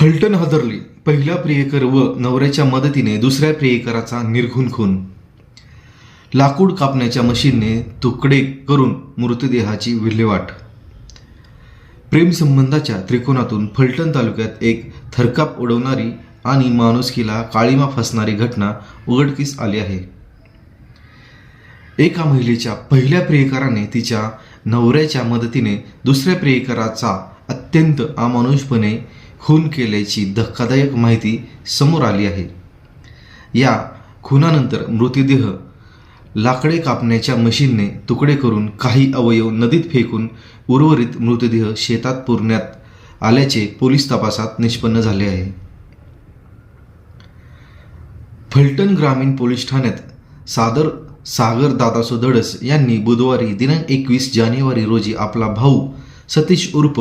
फलटण हादरली पहिला प्रियकर व नवऱ्याच्या मदतीने दुसऱ्या प्रियकराचा निर्घुण खून. लाकूड कापण्याच्या मशीनने तुकडे करून मृतदेहाची विल्हेवाट. प्रेमसंबंधाच्या त्रिकोणातून फलटण तालुक्यात एक थरकाप उडवणारी आणि माणुसकीला काळीमा फसणारी घटना उघडकीस आली आहे. एका महिलेच्या पहिल्या प्रियकराने तिच्या नवऱ्याच्या मदतीने दुसऱ्या प्रियकराचा अत्यंत अमानुषपणे खून केल्याची धक्कादायक माहिती समोर आली आहे. या खुनानंतर मृतदेह लाकडे कापण्याच्या मशीनने तुकडे करून काही अवयव नदीत फेकून उर्वरित मृतदेह शेतात पुरण्यात आल्याचे पोलीस तपासात निष्पन्न झाले आहे. फलटण ग्रामीण पोलीस ठाण्यात सादर सागर दादासो धडस यांनी बुधवारी दिनांक एकवीस जानेवारी रोजी आपला भाऊ सतीश उर्फ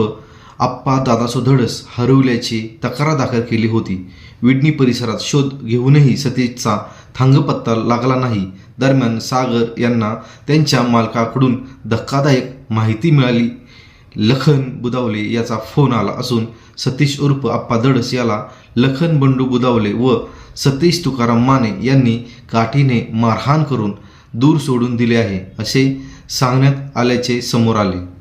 आप्पा दादासो धडस हरवल्याची तक्रार दाखल केली होती. विडणी परिसरात शोध घेऊनही सतीशचा थांगपत्ता लागला नाही. दरम्यान सागर यांना त्यांच्या मालकाकडून धक्कादायक माहिती मिळाली. लखन बुदावले याचा फोन आला असून सतीश उर्फ आप्पा धडस याला लखन बंडू बुदावले व सतीश तुकाराम माने यांनी काठीने मारहाण करून दूर सोडून दिले आहे असे सांगण्यात आल्याचे समोर आले.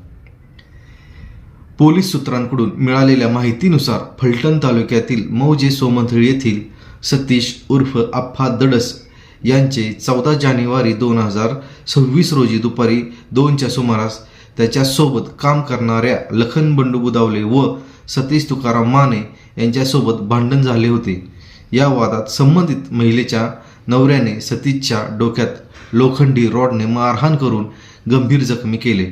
पोलीस सूत्रांकडून मिळालेल्या माहितीनुसार फलटण तालुक्यातील मौजे सोमंथळी येथील सतीश उर्फ आप्पा दडस यांचे चौदा जानेवारी दोन हजार सव्वीस रोजी दुपारी दोनच्या सुमारास त्याच्यासोबत काम करणाऱ्या लखन बंडू बुदावले व सतीश तुकाराम माने यांच्यासोबत भांडण झाले होते. या वादात संबंधित महिलेच्या नवऱ्याने सतीशच्या डोक्यात लोखंडी रॉडने मारहाण करून गंभीर जखमी केले.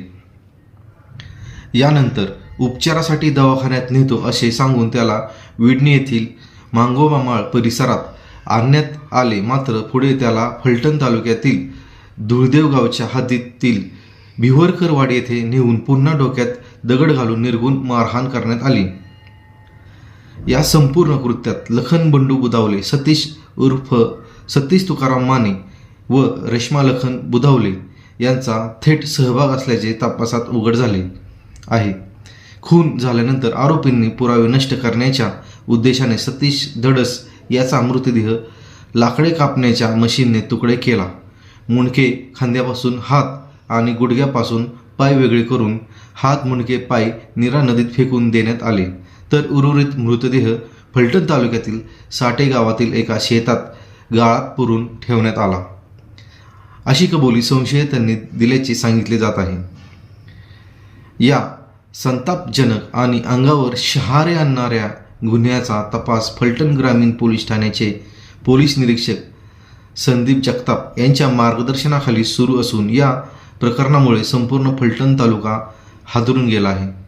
यानंतर उपचारासाठी दवाखान्यात नेतो असे सांगून त्याला विडणी येथील मांगोबामाळ परिसरात आणण्यात आले. मात्र पुढे त्याला फलटण तालुक्यातील धुळदेव गावच्या हद्दीतील भिवरकरवाडी येथे नेऊन पुन्हा डोक्यात दगड घालून निर्गुण मारहाण करण्यात आली. या संपूर्ण कृत्यात लखन बंडू बुदावले सतीश उर्फ सतीश तुकाराम माने व रेश्मा लखन बुधावले यांचा थेट सहभाग असल्याचे तपासात उघड झाले आहे. खून झाल्यानंतर आरोपींनी पुरावे नष्ट करण्याच्या उद्देशाने सतीश धडस याचा मृतदेह लाकडे कापण्याच्या मशीनने तुकडे केला. मुंडके खांद्यापासून हात आणि गुडघ्यापासून पाय वेगळे करून हात मुंडके पाय निरा नदीत फेकून देण्यात आले. तर उर्वरित मृतदेह फलटण तालुक्यातील साठे गावातील एका शेतात गाळात पुरून ठेवण्यात आला. अशी कबुली संशयितांनी दिल्याचे सांगितले जात आहे. या संतापजनक आणि अंगावर शहारे आणणाऱ्या गुन्ह्याचा तपास फलटण ग्रामीण पोलीस ठाण्याचे पोलीस निरीक्षक संदीप जगताप यांच्या मार्गदर्शनाखाली सुरू असून या प्रकरणामुळे संपूर्ण फलटण तालुका हादरून गेला आहे.